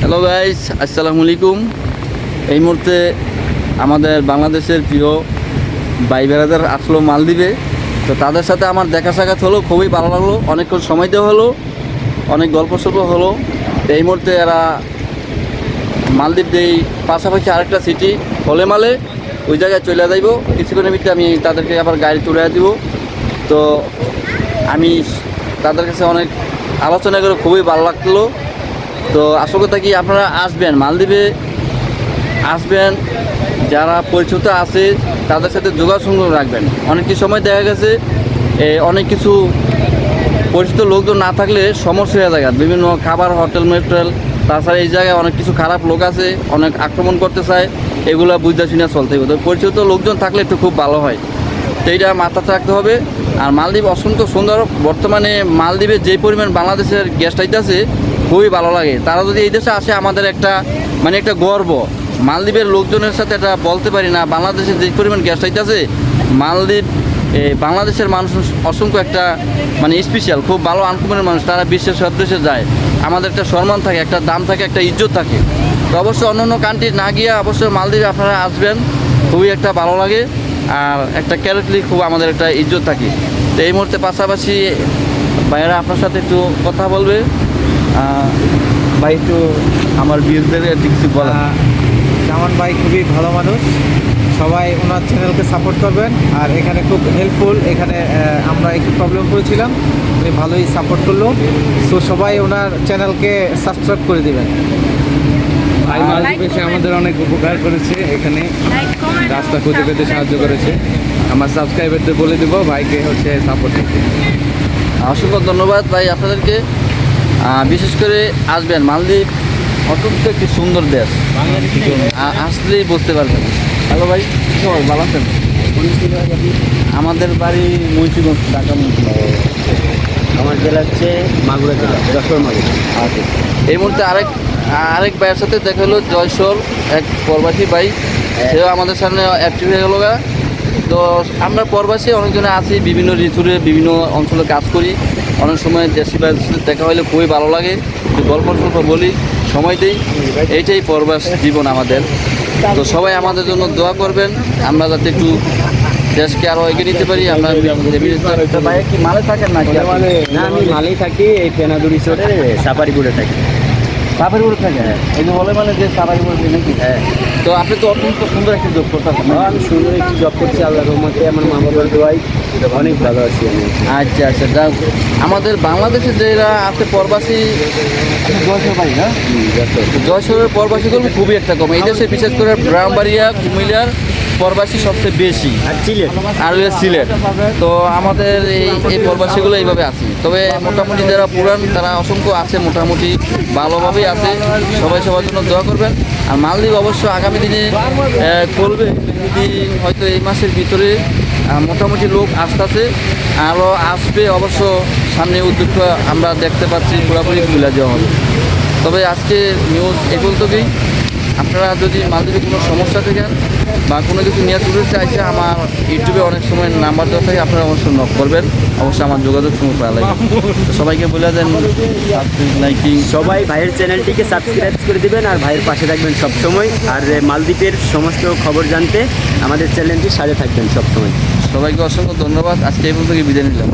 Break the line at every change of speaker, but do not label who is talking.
Hello guys আসসালামু আলাইকুম এই মুহূর্তে আমাদের বাংলাদেশের প্রিয় ভাই বেড়াদের আসলো মালদ্বীপে। তো তাদের সাথে আমার দেখা সাক্ষাৎ হলো, খুবই ভালো লাগল। অনেকক্ষণ সময় দেওয়া হলো, অনেক গল্প সল্প হলো। এই মুহূর্তে এরা মালদ্বীপ যেই পাশাপাশি আরেকটা সিটি হলে মালে ওই জায়গায় চলে যাইব। কিছুক্ষণের ভিতরে আমি তাদেরকে আবার গাড়ি তুলে দিব। তো আমি তাদের কাছে অনেক আলোচনা করে খুবই ভালো লাগল। তো আসল কথা কি, আপনারা আসবেন, মালদ্বীপে আসবেন, যারা পরিচিত আছে, তাদের সাথে যোগাযোগ রাখবেন। অনেক কিছু সময় দেখা গেছে অনেক কিছু পরিচিত লোকজন না থাকলে সমস্যা হয়ে যায়। বিভিন্ন খাবার, হোটেল মেটেল তাছাড়া এই জায়গায় অনেক কিছু খারাপ লোক আছে, অনেক আক্রমণ করতে চায়, এগুলো বুঝতে শুনে চলতে হবে। তো পরিচিত লোকজন থাকলে একটু খুব ভালো হয়। তো এইটা মাথাতে রাখতে হবে। আর মালদ্বীপ অসংখ্য সুন্দর, বর্তমানে মালদ্বীপে যে পরিমাণ বাংলাদেশের গেস্ট আইতেছে খুবই ভালো লাগে। তারা যদি এই দেশে আসে, আমাদের একটা মানে একটা গর্ব। মালদ্বীপের লোকজনের সাথে এটা বলতে পারি না। বাংলাদেশের যে পরিমাণ গেস্ট আইতেছে মালদ্বীপ বাংলাদেশের মানুষ অসংখ্য একটা মানে স্পেশাল খুব ভালো আনকমনের মানুষ। তারা বিশ্বের সব দেশে যায়। আমাদের একটা সম্মান থাকে, একটা দাম থাকে, একটা ইজ্জত থাকে। তো অবশ্যই অন্য অন্য কান্ট্রি না গিয়ে অবশ্যই মালদ্বীপে আপনারা আসবেন। খুবই একটা ভালো লাগে। আর একটা ক্যারেক্টারলি খুব আমাদের একটা ইজ্জত থাকে। তো এই মুহূর্তে পাশাপাশি ভাইয়েরা আপনার সাথে একটু কথা বলবে। ভাই একটু আমার বিরুদ্ধে কিছু বলা
জামান ভাই খুবই ভালো মানুষ। সবাই ওনার চ্যানেলকে সাপোর্ট করবেন। আর এখানে খুব হেল্পফুল এখানে আমরা একটু প্রবলেম করেছিলাম। উনি ভালোই সাপোর্ট করল। সো সবাই ওনার চ্যানেলকে সাবস্ক্রাইব করে দিবেন।
ভাই মালদ্বীপ আমাদের অনেক উপকার করেছে এখানে। রাস্তা খুঁজে পেতে সাহায্য করেছে। আমার সাবস্ক্রাইবারদের বলে দেবো ভাইকে হচ্ছে সাপোর্ট করতে।
অসংখ্য ধন্যবাদ ভাই আপনাদেরকে। বিশেষ করে আসবেন মালদ্বীপ অত্যন্ত একটি সুন্দর দেশ। আসলেই বুঝতে পারবেন। হ্যালো ভাই ভালো আছেন? আমাদের বাড়ি মুন্সিগঞ্জ ঢাকা
আমার জেলা হচ্ছে মাগুরা জেলা যশোর মাগুরা।
আচ্ছা। এই মুহূর্তে আরেক আরেক ভাইয়ের সাথে দেখা হলো জয়সল এক প্রবাসী ভাই। সেও আমাদের সামনে অ্যাক্টিভ হয়ে গেল তো আমরা প্রবাসী অনেকজনে আছি বিভিন্ন ঋতুরে বিভিন্ন অঞ্চলে কাজ করি। অনেক সময় দেশি ভাইয়ের দেখা হলে খুবই ভালো লাগে। গল্প টল্প বলি সময় দিই। এইটাই প্রবাস জীবন আমাদের। তো সবাই আমাদের জন্য দোয়া করবেন। আমরা যাতে একটু দেশকে আরও এগিয়ে নিতে পারি আমরা ভাই কি মালে থাকেন নাকি
না আমি মালেই থাকি এই পেনাদুরি রিসোর্টে করে থাকি।
সাফারিপুরে থাকে এই যে বলে মানে যে সাফারিপুরে নাকি হ্যাঁ। তো আপনি তো অত্যন্ত সুন্দর একটি যোগ করতেছেন
হ্যাঁ, আমি সুন্দর একটি জব করছি আল্লাহ রহমতে। আমার মা বাবার দোয়াই অনেক ভালো আছি আমি।
আচ্ছা আচ্ছা যাক। আমাদের বাংলাদেশে যারা আছে প্রবাসী আপনি জয়সর ভাই না
যশোর।
জয়সরের প্রবাসীগুলো খুবই একটা কম। এই দেশে বিশেষ করে ব্রাহ্মবাড়িয়া কুমিল্লার প্রবাসী সবচেয়ে বেশি।
আর সিলেট?
হলো সিলেট। তো আমাদের এই এই প্রবাসীগুলো এইভাবে আছে। তবে মোটামুটি যারা পুরান তারা অসংখ্য আছে মোটামুটি ভালোভাবেই আছে। সবাই সবার জন্য দোয়া করবেন। আর মালদ্বীপ অবশ্য আগামী দিনে করবে। যদি হয়তো এই মাসের ভিতরে মোটামুটি লোক আসতেছে আরও আসবে অবশ্য সামনে উদ্যোগটা আমরা দেখতে পাচ্ছি পুরোপুরি খুলে দেওয়া হবে। তবে আজকে নিউজ এ পর্যন্তই আপনারা যদি মালদ্বীপে কোনো সমস্যা থাকেন বা কোনো কিছু নিয়ে তুলতে চাইছে আমার ইউটিউবে অনেক সময় নাম্বার দেওয়া থাকে আপনারা অবশ্যই নক করবেন। অবশ্যই আমার যোগাযোগ সময় পাওয়া লাগবে তো সবাইকে বলে দেন লাইকিং
সবাই ভাইয়ের চ্যানেলটিকে সাবস্ক্রাইব করে দিবেন আর ভাইয়ের পাশে থাকবেন সবসময়। আর মালদ্বীপের সমস্ত খবর জানতে আমাদের চ্যানেলটি সাথে থাকবেন সবসময়।
সবাইকে অসংখ্য ধন্যবাদ। আজকে এই পর্যন্ত বিদায় নিলাম।